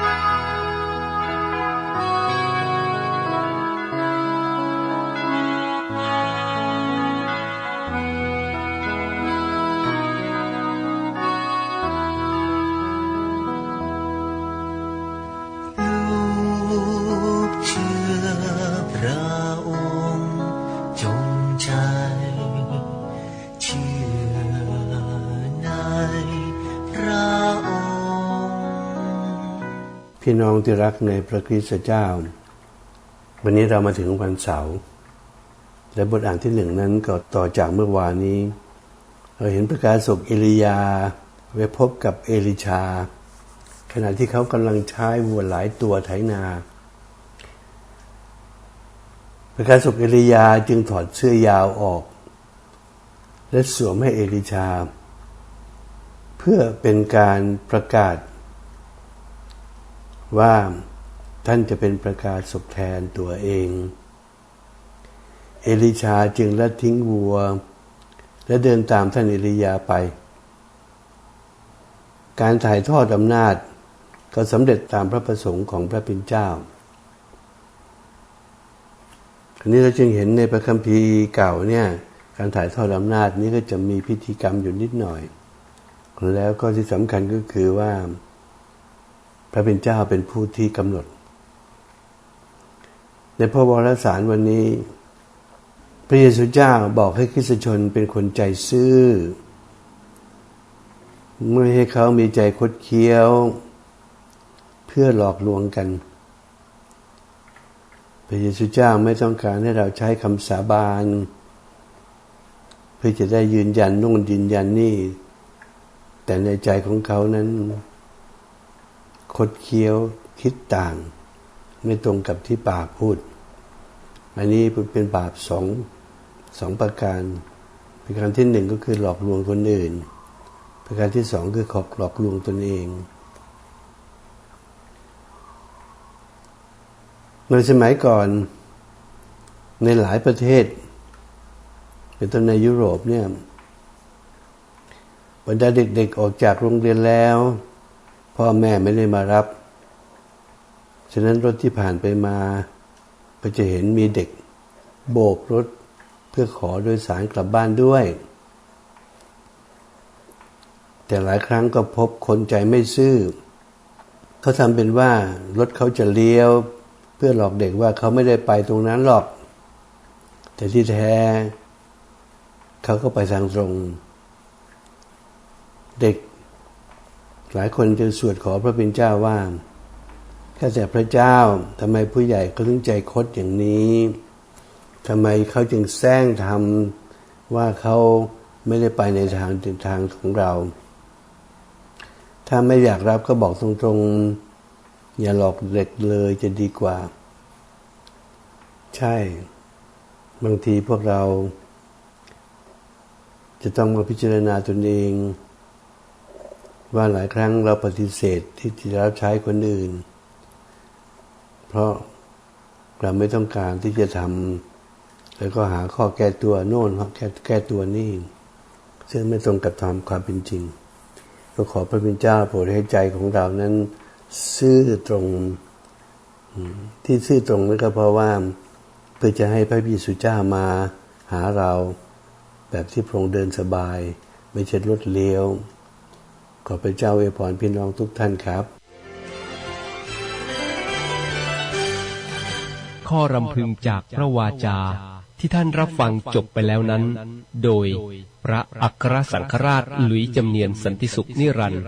Bye. พี่น้องที่รักในพระคริสต์เจ้า วันนี้เรามาถึงวันเสาร์และบทอ่านที่หนึ่งนั้นก็ต่อจากเมื่อวานนี้ เราเห็นประกาศศกเอลียาไปพบกับเอลิชา ขณะที่เขากำลังใช้วัวหลายตัวไถนา ประกาศศกเอลียาจึงถอดเสื้อยาวออก และสวมให้เอลิชา เพื่อเป็นการประกาศ ว่าท่านจะเป็นประกาศศพแทนตัวเอง เอลิชาจึงละทิ้งวัว และเดินตามท่านเอลียาไป การถ่ายทอดอำนาจก็สำเร็จตามพระประสงค์ของพระเป็นเจ้าครนี้เราจึงเห็นในพระคัมภีร์เก่าเนี่ยการถ่ายทอดอำนาจนี้ก็จะมีพิธีกรรมอยู่นิดหน่อย แล้วก็ที่สำคัญก็คือว่า พระเป็นเจ้าเป็นผู้ที่กำหนด ในพระวรสารวันนี้ พระเยซูเจ้าบอกให้คริสชนเป็นคนใจซื่อไม่ให้เขามีใจคดเคี้ยว เพื่อหลอกลวงกัน พระเยซูเจ้าไม่ต้องการให้เราใช้คำสาบาน เพื่อจะได้ยืนยันนู่นยืนยันนี่ แต่ในใจของเขานั้น คดเคี้ยวคิดต่าง ไม่ตรงกับที่ปากพูด อันนี้เป็นบาปสองสองประการ ประการที่หนึ่งก็คือหลอกลวงคนอื่น ประการที่สองคือขอบหลอกลวงตนเองในสมัยก่อนในหลายประเทศ เป็นต้นในยุโรปเนี่ยบรรดาเด็กๆออกจากโรงเรียนแล้ว พ่อแม่ไม่ได้มารับ ฉะนั้นรถที่ผ่านไปมา ก็จะเห็นมีเด็ก โบกรถเพื่อขอโดยสารกลับบ้านด้วย แต่หลายครั้งก็พบคนใจไม่ซื่อเขาทำเป็นว่ารถเขาจะเลี้ยว เพื่อหลอกเด็กว่าเขาไม่ได้ไปตรงนั้นหรอก แต่ที่แท้ เขาก็ไปทางตรง เด็ก หลายคนจะสวดขอพระเป็นเจ้าว่าแค่แต่พระเจ้าทำไมผู้ใหญ่เขาถึงใจคดอย่างนี้ทำไมเขาจึงแซงทำว่าเขาไม่ได้ไปในทางทางของเรา ถ้าไม่อยากรับก็บอกตรงๆ อย่าหลอกเด็กเลยจะดีกว่า ใช่ บางทีพวกเรา จะต้องมาพิจารณาตนเอง ว่าหลายครั้งเราปฏิเสธที่จะรับใช้คนอื่น เพราะเราไม่ต้องการที่จะทำแล้วก็หาข้อแก้ตัวโน่นแก้แก้ตัวนี่ซึ่งไม่ตรงกับธรรมความเป็นจริงก็ขอพระบิดาเจ้าโปรดให้ใจของเรานั้น ซื่อตรงที่ซื่อตรงนั่นก็เพราะว่าเพื่อจะให้พระบิสุเจ้ามาหาเรา แบบที่พระองค์เดินสบาย ไม่ใช่รถเลี้ยว ขอพระเจ้าอวยพรพี่น้องทุกท่านครับ ข้อรำพึงจากพระวาจาที่ท่านรับฟังจบไปแล้วนั้น โดยพระอัครสังฆราชหลุยจำเนียนสันติสุขนิรันดร์